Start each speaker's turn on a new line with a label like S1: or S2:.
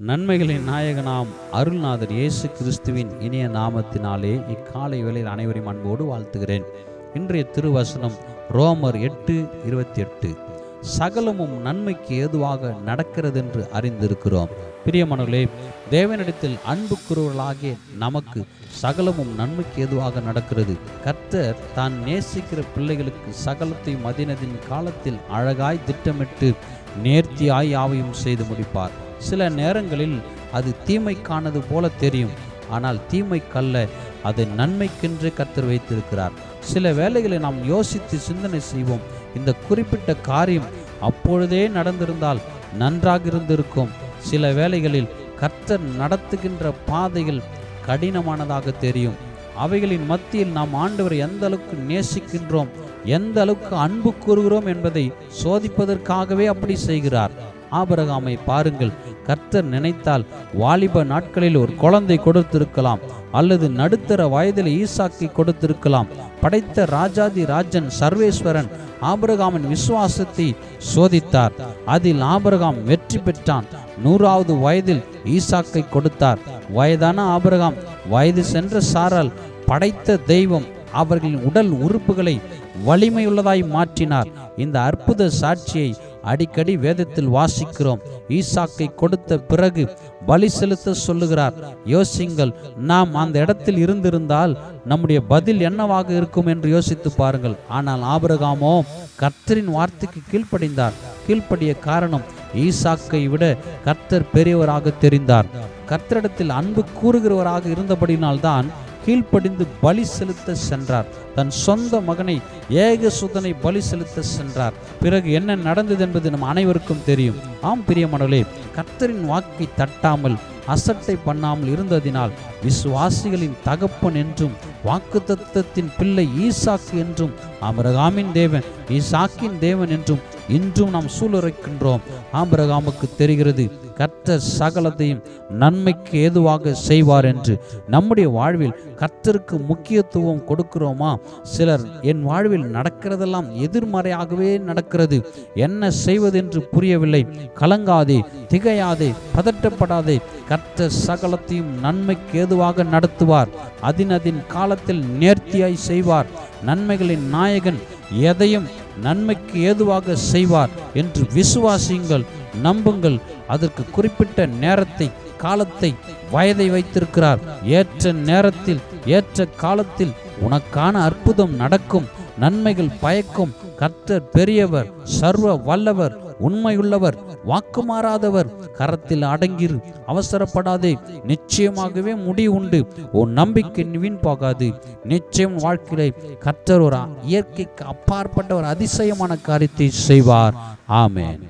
S1: நன்மைகளின் நாயகனாம் அருள்நாதர் இயேசு கிறிஸ்துவின் இனிய நாமத்தினாலே இக்காலை வேளையில் அனைவரையும் அன்போடு வாழ்த்துகிறேன். இன்றைய திருவசனம் ரோமர் எட்டு இருபத்தி எட்டு சகலமும் நன்மைக்கு ஏதுவாக நடக்கிறது என்று அறிந்திருக்கிறோம். பிரியமனர்களே தேவனிடத்தில் அன்புக்குறவர்களாகிய நமக்கு சகலமும் நன்மைக்கு ஏதுவாக நடக்கிறது. கர்த்தர் தான் நேசிக்கிற பிள்ளைகளுக்கு சகலத்தையும் மதினதின் காலத்தில் அழகாய் திட்டமிட்டு நேர்த்தியாய் யாவையும் செய்து முடிப்பார். சில நேரங்களில் அது தீமைக்கானது போல தெரியும். ஆனால் தீமைக்கல்ல அது நன்மைக்கென்று கத்தர் வைத்திருக்கிறார். சில வேளைகளை நாம் யோசித்து சிந்தனை செய்வோம். இந்த குறிப்பிட்ட காரியம் அப்பொழுதே நடந்திருந்தால் நன்றாக இருந்திருக்கும். சில வேளைகளில் கர்த்தர் நடத்துகின்ற பாதைகள் கடினமானதாக தெரியும். அவைகளின் மத்தியில் நாம் ஆண்டவரை எந்த அளவுக்கு நேசிக்கின்றோம் எந்த அளவுக்கு அன்பு கூறுகிறோம் என்பதை சோதிப்பதற்காகவே அப்படி செய்கிறார். ஆபரகாமை பாருங்கள். கர்த்தர் நினைத்தால் வாலிப நாட்களில் ஒரு குழந்தை கொடுத்திருக்கலாம் அல்லது நடுத்தர வயதில் ஈசாக்கை கொடுத்திருக்கலாம். படைத்த ராஜாதி ராஜன் சர்வேஸ்வரன் ஆபரகாமின் விசுவாசத்தை சோதித்தார். அதில் ஆபரகாம் வெற்றி பெற்றான். நூறாவது வயதில் ஈசாக்கை கொடுத்தார். வயதான ஆபரகாம் வயது சென்ற சாரால் படைத்த தெய்வம் அவர்களின் உடல் உறுப்புகளை வலிமையுள்ளதாய் மாற்றினார். இந்த அற்புத சாட்சியை அடிக்கடி வேதத்தில் வாசிக்கிறோம். ஈசாக்கை கொடுத்த பிறகு பலி செலுத்த சொல்லுகிறார். யோசிங்கள் நாம் அந்த இடத்தில் இருந்திருந்தால் நம்முடைய பதில் என்னவாக இருக்கும் என்று யோசித்து பாருங்கள். ஆனால் ஆபரகாமோ கர்த்தரின் வார்த்தைக்கு கீழ்ப்படிந்தார். கீழ்ப்படிய காரணம் ஈசாக்கை விட கர்த்தர் பெரியவராக தெரிந்தார். கர்த்தரிடத்தில் அன்பு கூறுகிறவராக இருந்தபடினால்தான் கீழ்ப்படிந்து பலி செலுத்த சென்றார். தன் சொந்த மகனை ஏகசுதனை பலி செலுத்த சென்றார். பிறகு என்ன நடந்தது என்பது நம் அனைவருக்கும் தெரியும். ஆம் பிரியமனர்களே கர்த்தரின் வாக்கை தட்டாமல் அசட்டை பண்ணாமல் இருந்ததினால் விசுவாசிகளின் தகப்பன் என்றும் வாக்குத்தத்தத்தின் பிள்ளை ஈசாக்கு என்றும் ஆபரகாமின் தேவன் ஈசாக்கின் தேவன் என்றும் இன்றும் நாம் சூளுரைக்கின்றோம். ஆபிரகாமுக்கு தெரிகிறது கர்த்தர் சகலத்தையும் நன்மைக்கு ஏதுவாக செய்வார் என்று. நம்முடைய வாழ்வில் கர்த்தருக்கு முக்கியத்துவம் கொடுக்கிறோமா? சிலர் என் வாழ்வில் நடக்கிறதெல்லாம் எதிர்மறையாகவே நடக்கிறது. என்ன செய்வதென்று புரியவில்லை. கலங்காதே திகையாதே பதட்டப்படாதே. கர்த்தர் சகலத்தையும் நன்மைக்கு ஏதுவாக நடத்துவார். அதினதின் காலத்தில் நேர்த்தியாய் செய்வார். நன்மைகளின் நாயகன் எதையும் நன்மைக்கு ஏதுவாக செய்வார் என்று விசுவாசியுங்கள் நம்புங்கள். அதற்கு குறிப்பிட்ட நேரத்தை காலத்தை வயதை வைத்திருக்கிறார். ஏற்ற நேரத்தில் ஏற்ற காலத்தில் உனக்கான அற்புதம் நடக்கும் நன்மைகள் பயக்கும் கர்த்தர் பெரியவர் சர்வ வல்லவர் உண்மையுள்ளவர் வாக்கு மாறாதவர். கரத்தில் அடங்கிரு அவசரப்படாதே. நிச்சயமாகவே முடி உண்டு. உன் நம்பிக்கை வீண் போகாது நிச்சயம் வாழ்க்கையிலே கர்த்தர் ஒரு இயற்கைக்கு அப்பாற்பட்ட ஒரு அதிசயமான காரியத்தை செய்வார். ஆமேன்.